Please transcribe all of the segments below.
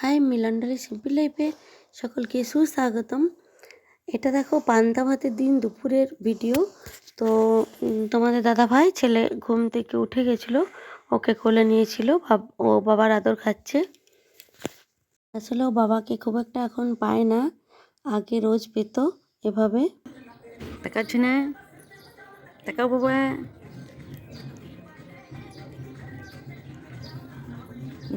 High মিলনডালি simple লাইফে সকলকে সুস্বাগতম। এটা দেখো পান্তা ভাতের দিন দুপুরের ভিডিও। তো তোমাদের দাদা ভাই ছেলে ঘুম থেকে উঠে গেছিল, ওকে কোলে নিয়েছিল ও বাবার আদর খাচ্ছে। আসলে ও বাবাকে খুব একটা এখন পায় না, আগে রোজ পেত এভাবে। দেখাচ্ছি না দেখাও বাবা।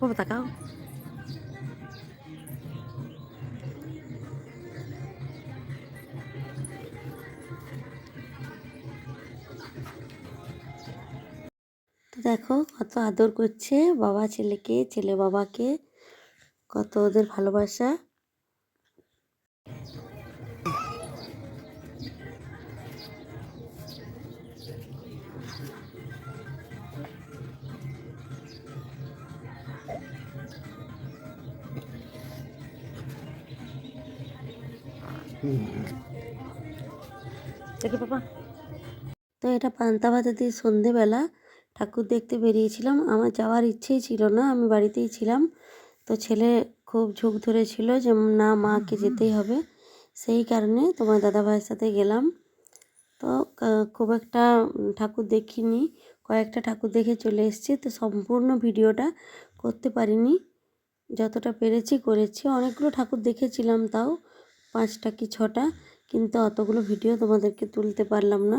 বাবা তাকাও দেখো কত আদর করছে বাবা ছেলেকে ছেলে বাবাকে। কত ওদের ভালোবাসা। দেখি বাবা তো এটা পান্তা ভাতে দিয়ে সন্ধেবেলা ঠাকুর দেখতে বেরিয়েছিলাম। আমার যাওয়ার ইচ্ছেই ছিল না, আমি বাড়িতেই ছিলাম। তো ছেলে খুব ঝোঁক ধরেছিল যে, না, মাকে যেতেই হবে। সেই কারণে তোমার দাদাভাইয়ের সাথে গেলাম। তো খুব একটা ঠাকুর দেখিনি, কয়েকটা ঠাকুর দেখে চলে এসেছি। তো সম্পূর্ণ ভিডিওটা করতে পারিনি। যতটা পেরেছি করেছি। অনেকগুলো ঠাকুর দেখেছিলাম তাও, পাঁচটা কি ছটা, কিন্তু অতগুলো ভিডিও তোমাদেরকে তুলতে পারলাম না।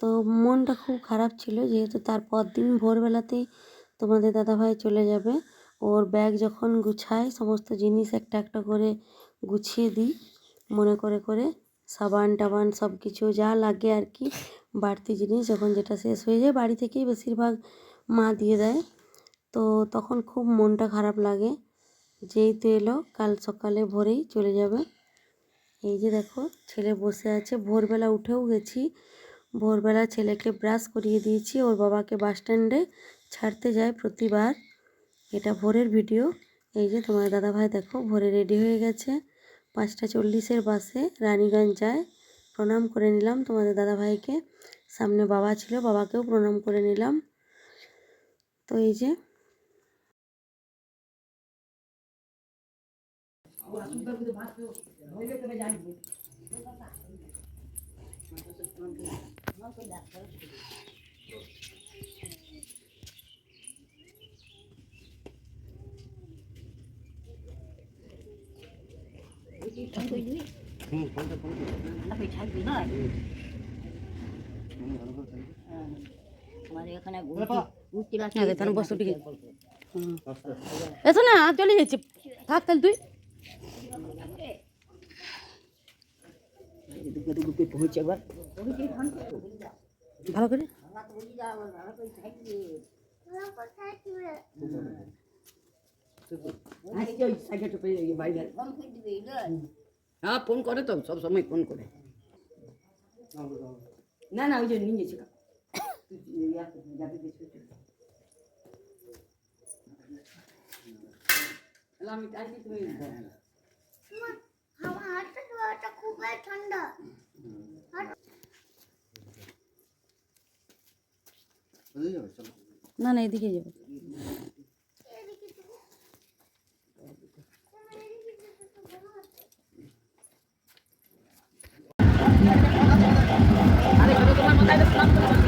তো মনটা খুব খারাপ ছিল যেহেতু তারপর দিন ভোরবেলাতেই তোমাদের দাদাভাই চলে যাবে। ওর ব্যাগ যখন গুছাই, সমস্ত জিনিস একটা একটা করে গুছিয়ে দিই, মনে করে করে সাবান টাবান সব কিছু যা লাগে আর কি, বাড়তি জিনিস যখন যেটা শেষ হয়ে যায়, বাড়ি থেকেই বেশিরভাগ মা দিয়ে দেয়। তো তখন খুব মনটা খারাপ লাগে যেই তো এলো, কাল সকালে ভোরেই চলে যাবে। এই যে দেখো, ছেলে বসে আছে, ভোরবেলা উঠেও গেছি ভোরবেলা ছেলেকে ব্রাশ করিয়ে দিয়েছি, ওর বাবাকে বাস স্ট্যান্ডে ছাড়তে যায় প্রতিবার। এটা ভোরের ভিডিও। এই যে তোমার দাদাভাই দেখো, ভোরে রেডি হয়ে গেছে। পাঁচটা চল্লিশের বাসে রানীগঞ্জ যায়। প্রণাম করে নিলাম তোমাদের দাদাভাইকে। সামনে বাবা ছিল, বাবাকেও প্রণাম করে নিলাম। তো এই যে এসো না চলে যাচ্ছে। থাক তাহলে তুই। পৌঁছে এবার ভালো করে? হ্যাঁ ফোন করে তো, সব সময় ফোন করে। না না, ওই যে নিয়ে ছিল আমি টাইনি তুমি ঠান্ডা না না এদিকে যাব। Thank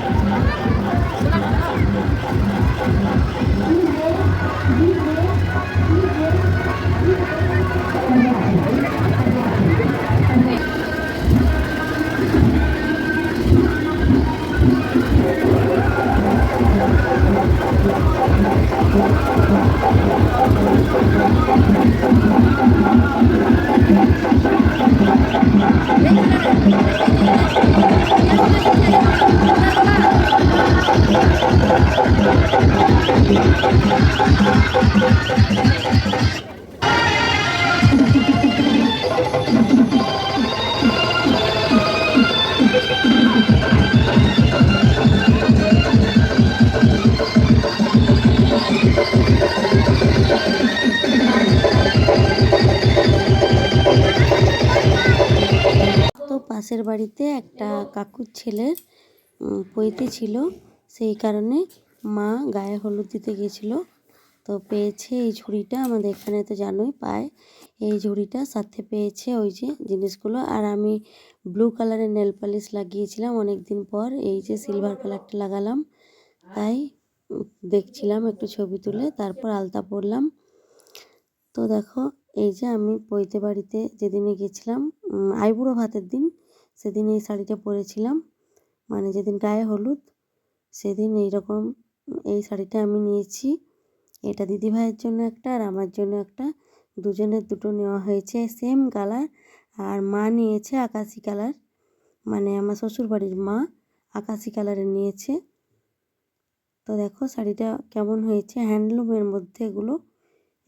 পাশের বাড়িতে একটা কাকুর ছেলের পৈতে ছিল। সেই কারণে মা গায়ে হলুদ দিতে গেছিল। তো পেয়েছে এই ঝুড়িটা, আমাদের এখানে তো জানোই পায়। এই ঝুড়িটা সাথে পেয়েছে ওই যে জিনিসগুলো। আর আমি ব্লু কালারের নেল পালিশ লাগিয়েছিলাম অনেক দিন পর, এই যে সিলভার কালারটা লাগালাম। তাই দেখছিলাম একটু ছবি তুলে, তারপর আলতা পরলাম। তো দেখো, এই যে আমি পৈতে বাড়িতে যেদিনে গেছিলাম আইবুড়ো ভাতের দিন সেদিন এই শাড়িটা পরেছিলাম। মানে যেদিন গায়ে হলুদ, সেদিন এইরকম এই শাড়িটা আমি নিয়েছি। এটা দিদিভাইয়ের জন্য একটা আর আমার জন্য একটা। দুজনের দুটো নেওয়া হয়েছে সেম কালার আর মা নিয়েছে আকাশি কালার মানে আমার শ্বশুর বাড়ির মা আকাশি কালারের নিয়েছে। তো দেখো শাড়িটা কেমন হয়েছে? হ্যান্ডলুমের মধ্যে এগুলো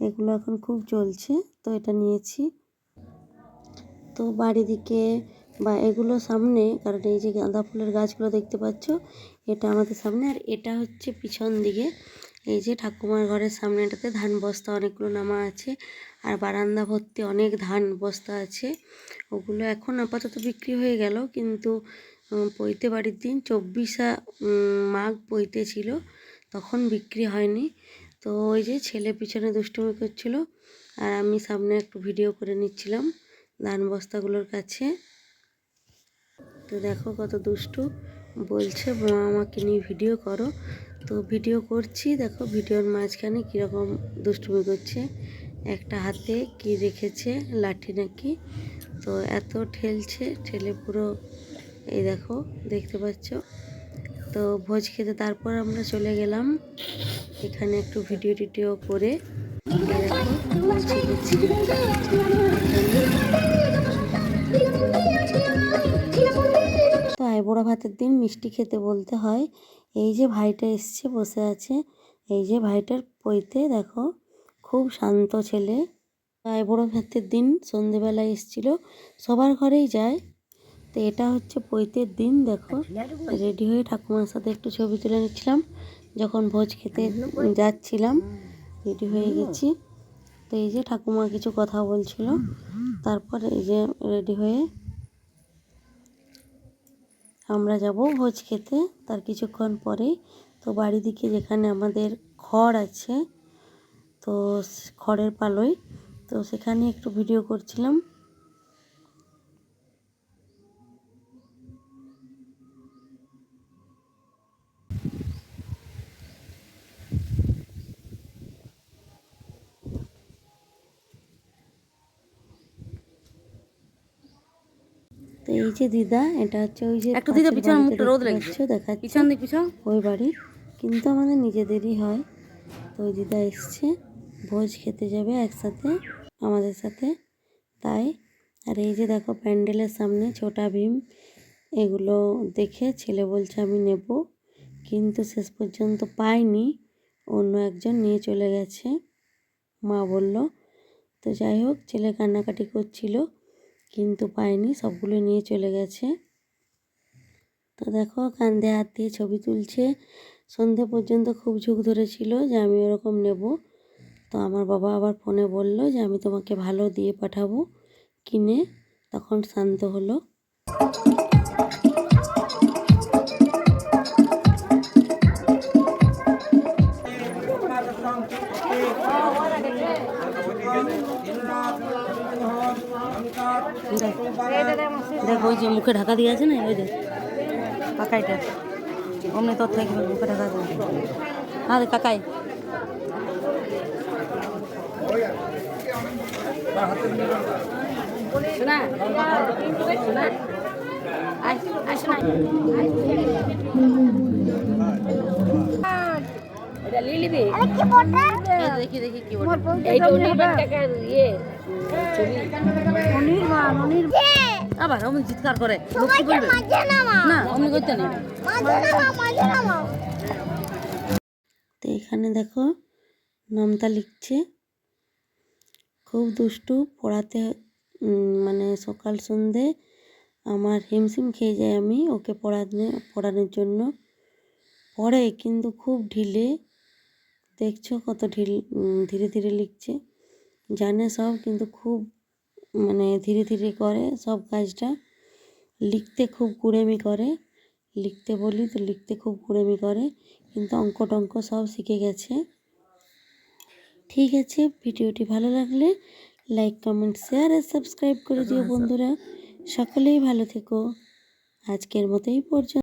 এগুলো এখন খুব চলছে তো এটা নিয়েছি। তো বাড়ি দিকে বা এগুলো সামনে, কারণ এই যে গাঁদা ফুলের গাছগুলো দেখতে পাচ্ছ, এটা আমাদের সামনে, আর এটা হচ্ছে পিছন দিকে। এই যে ঠাকুমার ঘরের সামনেটাতে ধান বস্তা অনেকগুলো নামা আছে, আর বারান্দা ভর্তি অনেক ধান বস্তা আছে। ওগুলো এখন আপাতত বিক্রি হয়ে গেল, কিন্তু পৈতে বাড়ির দিন চব্বিশা মাঘ পৈতে ছিল, তখন বিক্রি হয়নি। তো ওই যে ছেলে পিছনে দুষ্টুমি করছিল, আর আমি সামনে একটু ভিডিও করে নিচ্ছিলাম ধান বস্তাগুলোর কাছে। তো দেখো কত দুষ্টু বলছে, মা, আমাকে নিয়ে ভিডিও করো। তো ভিডিও করছি, দেখো ভিডিওর মাঝখানে কীরকম দুষ্টুমি করছে। একটা হাতে কি রেখেছে, লাঠি নাকি? তো এত ঠেলছে, ঠেলে পুরো, এই দেখো, দেখতে পাচ্ছ? তো ভোজ খেতে তারপর আমরা চলে গেলাম এখানে একটু ভিডিও টিডিও করে। দেখো গেছি ভাতের দিন মিষ্টি খেতে বলতে হয়। এই যে ভাইটা এসছে বসে আছে। এই যে ভাইটার পইতে দেখো, খুব শান্ত ছেলে। আইবুড়ো ভাতের দিন সন্ধেবেলায় এসছিল, সবার ঘরেই যায়। তো এটা হচ্ছে পৈতের দিন, দেখো। রেডি হয়ে ঠাকুমার সাথে একটু ছবি তুলে নিচ্ছিলাম, যখন ভোজ খেতে যাচ্ছিলাম, রেডি হয়ে গেছি। তো এই যে ঠাকুমা কিছু কথা বলছিল, তারপর এই যে রেডি হয়ে আমরা যাব ভোজ খেতে। তার কিছুক্ষণ পরেই তো বাড়ি দিকে যেখানে আমাদের খড় আছে, তো খড়ের পালই, তো সেখানে একটু ভিডিও করছিলাম। তো এই যে দিদা এটা হচ্ছে ওই যে একটু দিদা পিছনে মুখটা রোদ লাগছে। দেখাচ্ছে পিছন দিক পিছন। ওই বাড়ি। কিন্তু আমাদের নিজেদেরই হয়। তো ওই দিদা এসছে। ভোজ খেতে যাবে একসাথে আমাদের সাথে। তাই আর এই যে দেখো প্যান্ডেলের সামনে ছোটা ভীম। এগুলো দেখে ছেলে বলছে আমি নেব। কিন্তু শেষ পর্যন্ত পাইনি। অন্য একজন নিয়ে চলে গেছে। মা বলল তো যাই হোক ছেলে কান্নাকাটি করছিল। কিন্তু পায়নি সবগুলো নিয়ে চলে গেছে। তো দেখো কান্দে হাত দিয়ে ছবি তুলছে। সন্ধে পর্যন্ত খুব ঝুঁক ধরেছিল যে আমি ওরকম নেব। তো আমার বাবা আবার ফোনে বলল যে আমি তোমাকে ভালো দিয়ে পাঠাবো কিনে। তখন শান্ত হলো। দেখ, ওই যে মুখে ঢাকা দিয়ে আছে না, ওই যে কাকাইটা অমনি তোর থেকে মুখে ঢাকা দিয়ে হ্যাঁ রে কাকাই। শোনা। নিবি কি বটে এই দেখি দেখি কি এইটা অনির্বাণ কাকার ইয়ে ছবি আবার অমনি চিৎকার করে না অমনি করতে নেই। তো এখানে দেখো নামতা লিখছে। খুব দুষ্টু পড়াতে মানে সকাল সন্ধে আমার হিমশিম খেয়ে যাই আমি ওকে পড়ানো পড়ানোর জন্য। পড়ে কিন্তু খুব ঢিলে। দেখছ কত ঢিল ধীরে ধীরে লিখছে। জানে সব কিন্তু খুব মানে ধীরে ধীরে করে সব কাজটা। লিখতে খুব কুড়েমি করে। লিখতে বলি তো লিখতে খুব কুড়েমি করে কিন্তু অঙ্ক টঙ্ক সব শিখে গেছে। ঠিক আছে ভিডিওটি ভালো লাগলে লাইক কমেন্ট শেয়ার আর সাবস্ক্রাইব করে দিও বন্ধুরা। সকলেই ভালো থেকো। আজকের মতো এই পর্যন্ত।